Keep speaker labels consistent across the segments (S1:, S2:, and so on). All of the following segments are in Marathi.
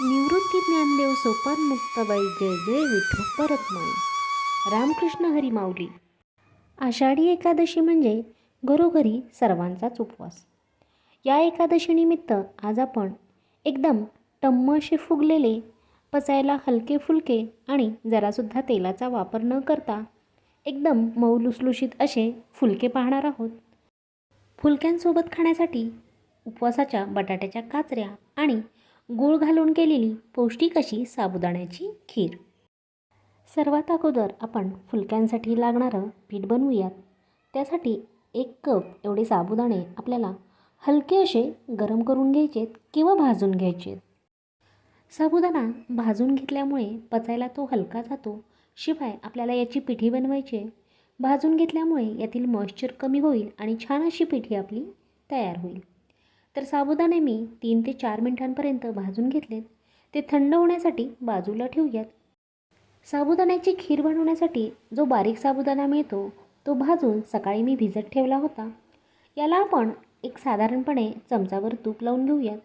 S1: निवृत्ती ज्ञानदेव सोपान मुक्ताबाई जय जय परत परतमाई रामकृष्ण हरी माऊली. आषाढी एकादशी म्हणजे घरोघरी सर्वांचाच उपवास. या एकादशीनिमित्त आज आपण एकदम टम्म असे फुगलेले पचायला हलके फुलके आणि जरासुद्धा तेलाचा वापर न करता एकदम मऊ लुसलुशीत असे फुलके पाहणार आहोत. फुलक्यांसोबत खाण्यासाठी उपवासाच्या बटाट्याच्या काचऱ्या आणि गूळ घालून केलेली पौष्टिक अशी साबुदाण्याची खीर. सर्वात अगोदर आपण फुलक्यांसाठी लागणारं पीठ बनवूयात. त्यासाठी एक कप एवढे साबुदाणे आपल्याला हलके असे गरम करून घ्यायचेत किंवा भाजून घ्यायचेत. साबुदाणा भाजून घेतल्यामुळे पचायला तो हलका जातो. शिवाय आपल्याला याची पिठी बनवायची आहे. भाजून घेतल्यामुळे यातील मॉइश्चर कमी होईल आणि छान अशी पिठी आपली तयार होईल. तर साबुदाणे मी तीन ते चार मिनिटांपर्यंत भाजून घेतलेत ते थंड होण्यासाठी बाजूला ठेवूयात. साबुदाण्याची खीर बनवण्यासाठी जो बारीक साबुदाणा मिळतो तो भाजून सकाळी मी भिजत ठेवला होता. याला आपण एक साधारणपणे चमचावर तूप लावून घेऊयात.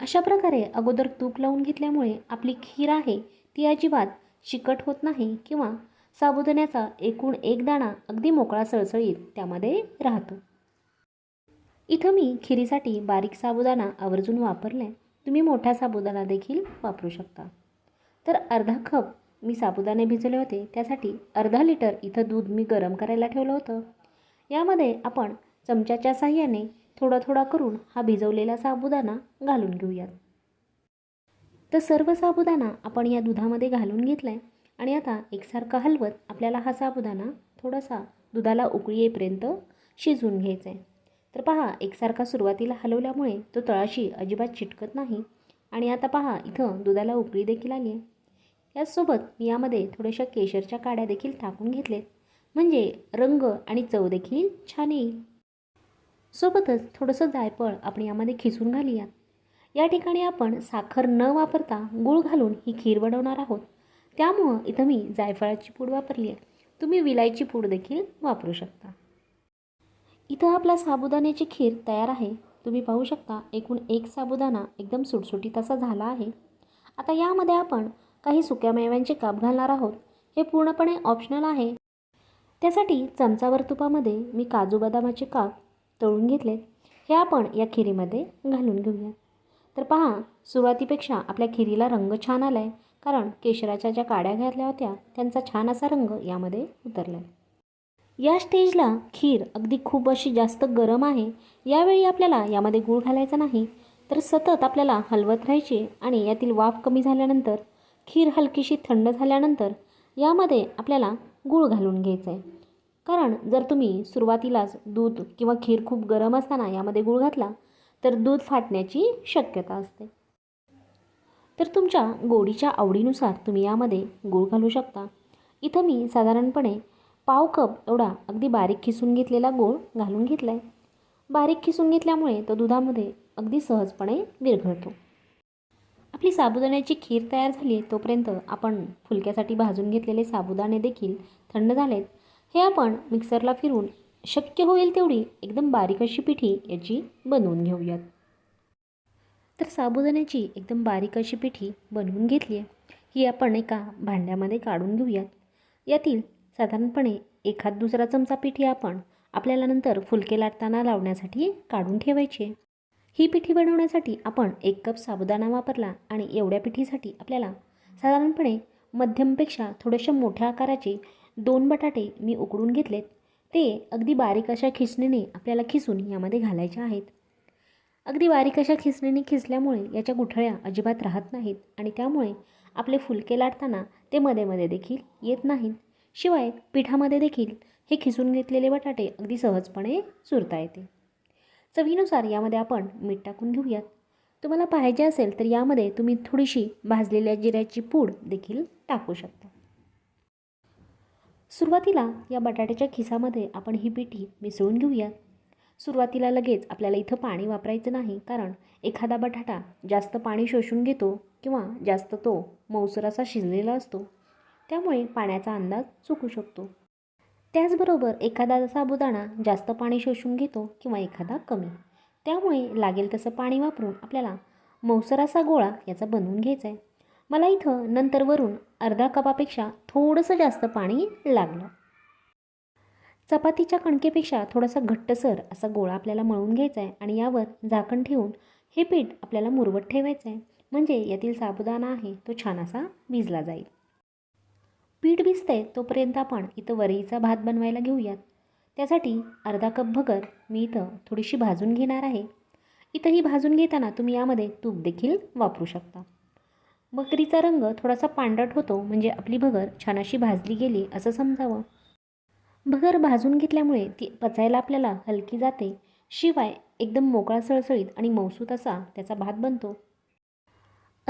S1: अशा प्रकारे अगोदर तूप लावून घेतल्यामुळे आपली खीर आहे ती अजिबात चिकट होत नाही किंवा साबुदाण्याचा एकूण एक दाणा अगदी मोकळा सळसळीत त्यामध्ये राहतो. इथं मी खिरीसाठी बारीक साबुदाणा आवर्जून वापरला. आहे तुम्ही मोठा साबुदाणा देखील वापरू शकता. तर अर्धा कप मी साबुदाणे भिजवले होते. त्यासाठी अर्धा लिटर इथं दूध मी गरम करायला ठेवलं होतं. यामध्ये आपण चमच्याच्या साह्याने थोडा थोडा करून हा भिजवलेला साबुदाणा घालून घेऊयात. तर सर्व साबुदाणा आपण या दुधामध्ये घालून घेतला आहे आणि आता एकसारखा हलवत आपल्याला हा साबुदाणा थोडासा दुधाला उकळी येईपर्यंत शिजवून घ्यायचा आहे तर पहा एकसारखा सुरुवातीला हलवल्यामुळे तो तळाशी अजिबात चिटकत नाही. आणि आता पहा इथं दुधाला उकळी देखील आली आहे याचसोबत मी यामध्ये थोड्याशा केशरच्या काड्या देखील टाकून घेतलेत. म्हणजे रंग आणि चव देखील छान येईल. सोबतच थोडंसं जायफळ आपण यामध्ये खिसून घालूयात या ठिकाणी आपण साखर न वापरता गूळ घालून ही खीर बनवणार आहोत. त्यामुळं इथं मी जायफळाची पूड वापरली आहे तुम्ही विलायची पूड देखील वापरू शकता. इथं आपला साबुदाण्याची खीर तयार आहे. तुम्ही पाहू शकता एकूण एक साबुदाणा एकदम सुटसुटीत असा झाला आहे. आता यामध्ये आपण काही सुक्या मेव्यांचे काप घालणार आहोत. हे पूर्णपणे ऑप्शनल आहे. त्यासाठी चमचावर तुपामध्ये मी काजू बदामाचे काप तळून घेतले. हे आपण या खिरीमध्ये घालून घेऊया. तर पहा सुरुवातीपेक्षा आपल्या खिरीला रंग छान आला आहे कारण केशराच्या ज्या काड्या घातल्या होत्या त्यांचा छान असा रंग यामध्ये उतरला आहे या स्टेजला खीर अगदी खूप अशी जास्त गरम आहे यावेळी आपल्याला यामध्ये गूळ घालायचा नाही. तर सतत आपल्याला हलवत राहायचे आणि यातील वाफ कमी झाल्यानंतर खीर हलकीशी थंड झाल्यानंतर यामध्ये आपल्याला गूळ घालून घ्यायचं आहे कारण जर तुम्ही सुरुवातीलाच दूध किंवा खीर खूप गरम असताना यामध्ये गूळ घातला तर दूध फाटण्याची शक्यता असते. तर तुमच्या गोडीच्या आवडीनुसार तुम्ही यामध्ये गूळ घालू शकता. इथं मी साधारणपणे पाव कप एवढा अगदी बारीक खिसून घेतलेला गूळ घालून घेतला आहे बारीक खिसून घेतल्यामुळे तो दुधामध्ये अगदी सहजपणे विरघळतो. आपली साबुदाण्याची खीर तयार झाली आहे तोपर्यंत आपण फुलक्यासाठी भाजून घेतलेले साबुदाणे देखील थंड झालेत. हे आपण मिक्सरला फिरून शक्य होईल तेवढी एकदम बारीक अशी पिठी याची बनवून घेऊयात. तर साबुदाण्याची एकदम बारीक अशी पिठी बनवून घेतली आहे. ही आपण एका भांड्यामध्ये काढून घेऊयात. यातील साधारणपणे एखाद दुसरा चमचा पिठी आपण आपल्याला नंतर फुलके लाटताना लावण्यासाठी काढून ठेवायचे. ही पिठी बनवण्यासाठी आपण एक कप साबुदाणा वापरला आणि एवढ्या पिठीसाठी आपल्याला साधारणपणे मध्यमपेक्षा थोड्याशा मोठ्या आकाराचे दोन बटाटे मी उकडून घेतलेत. ते अगदी बारीक अशा खिसणीने आपल्याला खिसून यामध्ये घालायचे आहेत. अगदी बारीक अशा खिसणीने खिसल्यामुळे याच्या गुठळ्या अजिबात राहत नाहीत आणि त्यामुळे आपले फुलके लाटताना ते मध्ये मध्ये देखील येत नाहीत. शिवाय पिठामध्ये देखील हे खिसून घेतलेले बटाटे अगदी सहजपणे चुरता येते. चवीनुसार यामध्ये आपण मीठ टाकून घेऊयात. तुम्हाला पाहिजे असेल तर यामध्ये तुम्ही थोडीशी भाजलेल्या जिऱ्याची पूड देखील टाकू शकता. सुरुवातीला या बटाट्याच्या खिसामध्ये आपण ही पिठी मिसळून घेऊयात. सुरुवातीला लगेच आपल्याला इथं पाणी वापरायचं नाही कारण एखादा बटाटा जास्त पाणी शोषून घेतो किंवा जास्त तो मौसर असा शिजलेला असतो. त्यामुळे पाण्याचा अंदाज चुकू शकतो. त्याचबरोबर एखादा साबुदाणा जास्त पाणी शोषून घेतो किंवा एखादा कमी. त्यामुळे लागेल तसं पाणी वापरून आपल्याला मौसर असा गोळा याचा बनवून घ्यायचा आहे मला इथं नंतर वरून अर्धा कपापेक्षा थोडंसं जास्त पाणी लागलं. चपातीच्या कणकेपेक्षा थोडासा घट्टसर असा गोळा आपल्याला मळून घ्यायचा आहे आणि यावर झाकण ठेवून हे पीठ आपल्याला मुरवत ठेवायचं आहे म्हणजे यातील साबुदाणा आहे तो छान असा भिजला जाईल. पीठ भिजते तोपर्यंत आपण इथं वरईचा भात बनवायला घेऊयात. त्यासाठी अर्धा कप भगर मी इथं थोडीशी भाजून घेणार आहे. इथं ही भाजून घेताना तुम्ही यामध्ये तूप देखील वापरू शकता. बकरीचा रंग थोडासा पांढरट होतो म्हणजे आपली भगर छान अशी भाजली गेली असं समजावं. भगर भाजून घेतल्यामुळे ती पचायला आपल्याला हलकी जाते. शिवाय एकदम मोकळा सळसळीत आणि मौसूत असा त्याचा भात बनतो.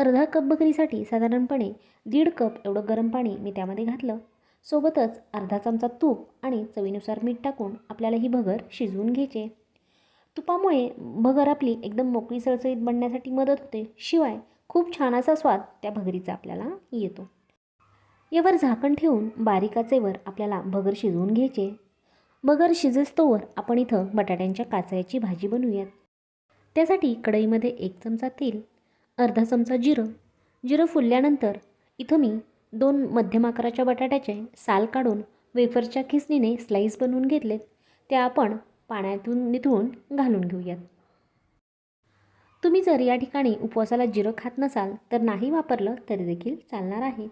S1: अर्धा कप बकरीसाठी साधारणपणे दीड कप एवढं गरम पाणी मी त्यामध्ये घातलं. सोबतच अर्धा चमचा तूप आणि चवीनुसार मीठ टाकून आपल्याला ही भगर शिजवून घ्यायचे. तुपामुळे भगर आपली एकदम मोकळी सळसळीत बनण्यासाठी मदत होते. शिवाय खूप छान असा स्वाद त्या भगरीचा आपल्याला येतो. यावर झाकण ठेवून बारीक आचेवर आपल्याला भगर शिजवून घ्यायचे. भगर शिजस्तोवर आपण इथं बटाट्यांच्या काचऱ्याची भाजी बनवूयात. त्यासाठी कढईमध्ये एक चमचा तेल अर्धा चमचा जिरं. जिरं फुलल्यानंतर इथं मी दोन मध्यम आकाराच्या बटाट्याचे साल काढून वेफरच्या खिसणीने स्लाईस बनवून घेतलेत त्या आपण पाण्यातून निथळून घालून घेऊयात. तुम्ही जर या ठिकाणी उपवासाला जिरं खात नसाल तर नाही वापरलं तरी देखील चालणार आहे.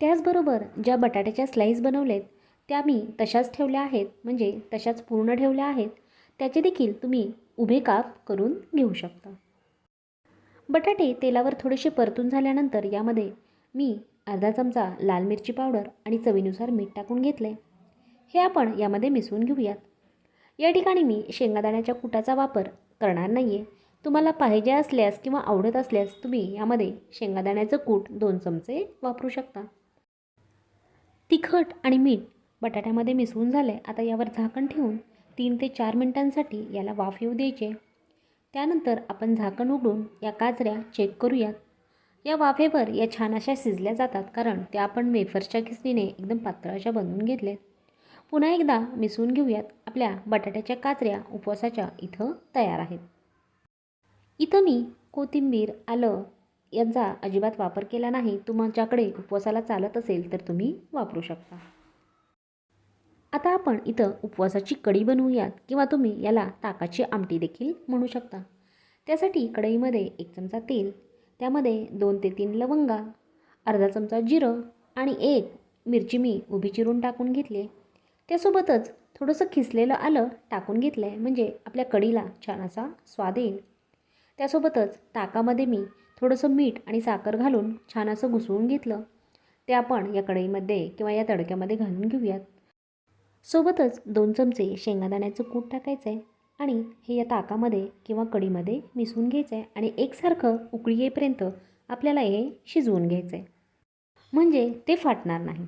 S1: त्याचबरोबर ज्या बटाट्याच्या स्लाईस बनवलेत त्या मी तशाच ठेवल्या आहेत म्हणजे तशाच पूर्ण ठेवल्या आहेत. त्याचे देखील तुम्ही उभे काप करून घेऊ शकता. बटाटे तेलावर थोडेसे परतून झाल्यानंतर यामध्ये मी अर्धा चमचा लाल मिरची पावडर आणि चवीनुसार मीठ टाकून घेतले. हे आपण यामध्ये मिसळून घेऊयात. या ठिकाणी मी शेंगादाण्याच्या कुटाचा वापर करणार नाही आहे तुम्हाला पाहिजे असल्यास किंवा आवडत असल्यास तुम्ही यामध्ये शेंगादाण्याचं कूट दोन चमचे वापरू शकता. तिखट आणि मीठ बटाट्यामध्ये मिसळून झाले आता यावर झाकण ठेवून तीन ते चार मिनिटांसाठी याला वाफ येऊ द्यायचे त्यानंतर आपण झाकण उघडून या काजऱ्या चेक करूयात. या वाफेवर या छान अशा शिजल्या जातात कारण त्या आपण वेफर्सच्या खिसणीने एकदम पातळ अशा बनवून घेतल्यात. पुन्हा एकदा मिसळून घेऊयात आपल्या बटाट्याच्या काचऱ्या उपवासाच्या इथं तयार आहेत. इथं मी कोथिंबीर आलं यांचा अजिबात वापर केला नाही. तुमच्याकडे उपवासाला चालत असेल तर तुम्ही वापरू शकता. आता आपण इथं उपवासाची कढी बनवूयात किंवा तुम्ही याला ताकाची आमटी देखील म्हणू शकता. त्यासाठी कढईमध्ये एक चमचा तेल त्यामध्ये दोन ते तीन लवंगा अर्धा चमचा जिरं आणि एक मिरची मी उभी चिरून टाकून घेतली त्यासोबतच थोडंसं खिसलेलं आलं टाकून घेतलं आहे म्हणजे आपल्या कढीला छान असा स्वाद येईल. त्यासोबतच ताकामध्ये मी थोडंसं मीठ आणि साखर घालून छान असं घुसवून घेतलं. ते आपण या कढईमध्ये किंवा या तडक्यामध्ये घालून घेऊयात. सोबतच दोन चमचे शेंगादाण्याचं कूट टाकायचं आहे आणि हे या ताकामध्ये किंवा कढीमध्ये मिसळून घ्यायचं आहे आणि एकसारखं उकळी येईपर्यंत आपल्याला हे शिजवून घ्यायचं आहे म्हणजे ते फाटणार नाही.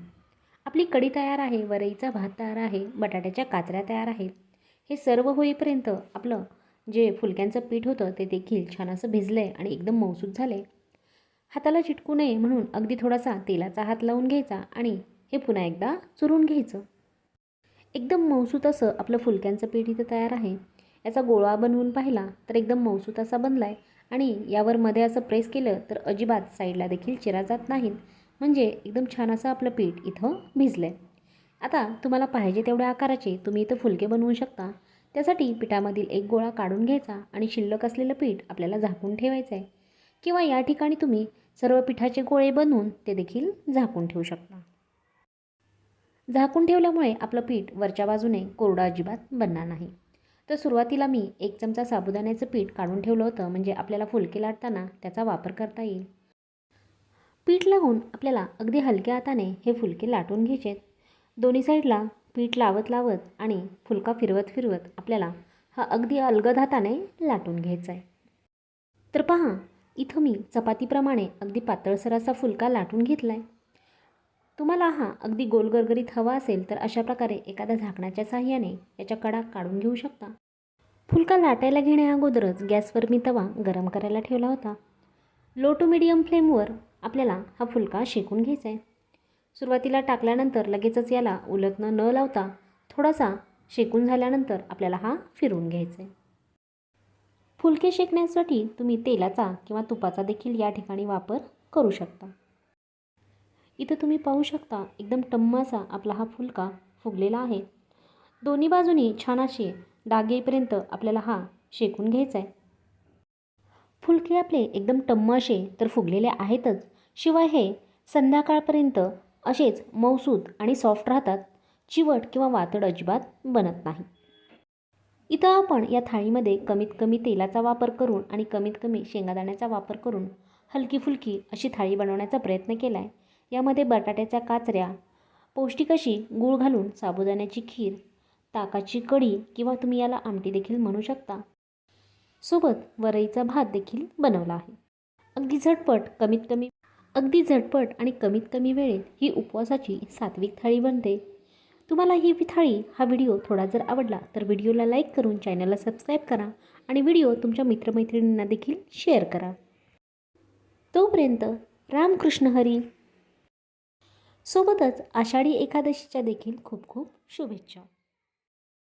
S1: आपली कढी तयार आहे वरईचा भात तयार आहे बटाट्याच्या काचऱ्या तयार आहेत. हे सर्व होईपर्यंत आपलं जे फुलक्यांचं पीठ होतं ते देखील छान असं भिजलं आहे आणि एकदम मौसूद झालं आहे हाताला चिटकू नये म्हणून अगदी थोडासा तेलाचा हात लावून घ्यायचा आणि हे पुन्हा एकदा चुरून घ्यायचं. एकदम मौसूत असं आपलं फुलक्यांचं पीठ इथं तयार आहे. याचा गोळा बनवून पाहिला तर एकदम मौसूत असा बनला आहे आणि यावर मध्ये असं प्रेस केलं तर अजिबात साईडला देखील चिरा जात नाहीत. म्हणजे एकदम छान असं आपलं पीठ इथं भिजलं आहे आता तुम्हाला पाहिजे तेवढ्या आकाराचे तुम्ही इथं फुलके बनवू शकता. त्यासाठी पिठामधील एक गोळा काढून घ्यायचा आणि शिल्लक असलेलं पीठ आपल्याला झाकून ठेवायचं आहे किंवा या ठिकाणी तुम्ही सर्व पिठाचे गोळे बनवून ते देखील झाकून ठेवू शकता. झाकून ठेवल्यामुळे आपलं पीठ वरच्या बाजूने कोरडं अजिबात बनणार नाही. तर सुरुवातीला मी एक चमचा साबुदाण्याचं पीठ काढून ठेवलं होतं म्हणजे आपल्याला फुलके लाटताना त्याचा वापर करता येईल. पीठ लावून आपल्याला अगदी हलक्या हाताने हे फुलके लाटून घ्यायचे दोन्ही साईडला पीठ लावत लावत आणि फुलका फिरवत फिरवत आपल्याला हा अगदी अलगद हाताने लाटून घ्यायचा आहे. तर पहा इथं मी चपातीप्रमाणे अगदी पातळसर असा फुलका लाटून घेतला आहे तुम्हाला हा अगदी गोलगरगरीत हवा असेल तर अशा प्रकारे एखाद्या झाकणाच्या सहाय्याने याच्या कडा काढून घेऊ शकता. फुलका लाटायला घेण्याअगोदरच गॅसवर मी तवा गरम करायला ठेवला होता. लो टू मिडियम फ्लेमवर आपल्याला हा फुलका शेकून घ्यायचा आहे. सुरुवातीला टाकल्यानंतर लगेचच याला उलटणं न लावता थोडासा शेकून झाल्यानंतर आपल्याला हा फिरवून घ्यायचा आहे. फुलके शेकण्यासाठी तुम्ही तेलाचा किंवा तुपाचा देखील या ठिकाणी वापर करू शकता. इथं तुम्ही पाहू शकता एकदम टम्माचा आपला हा फुलका फुगलेला आहे. दोन्ही बाजूनी छान असे डाग येईपर्यंत आपल्याला हा शेकून घ्यायचा आहे. फुलके आपले एकदम टम्माशे तर फुगलेले आहेतच. शिवाय हे संध्याकाळपर्यंत असेच मऊसूद आणि सॉफ्ट राहतात. चिवट किंवा वातड अजिबात बनत नाही. इथं आपण या थाळीमध्ये कमीत कमी तेलाचा वापर करून आणि कमीत कमी शेंगादाण्याचा वापर करून हलकी फुलकी अशी थाळी बनवण्याचा प्रयत्न केला आहे यामध्ये बटाट्याच्या काचऱ्या पौष्टिक अशी गूळ घालून साबुदाण्याची खीर ताकाची कढी किंवा तुम्ही याला आमटी देखील म्हणू शकता. सोबत वरईचा भात देखील बनवला आहे. अगदी झटपट कमीत कमी अगदी झटपट आणि कमीत कमी वेळेत ही उपवासाची सात्विक थाळी बनते. तुम्हाला ही थाळी हा व्हिडिओ थोडा जर आवडला तर व्हिडिओला लाईक करून चॅनलला सबस्क्राईब करा आणि व्हिडिओ तुमच्या मित्रमैत्रिणींना देखील शेअर करा. तोपर्यंत रामकृष्ण हरी. सोबतच आषाढी एकादशीच्या देखील खूप खूप शुभेच्छा.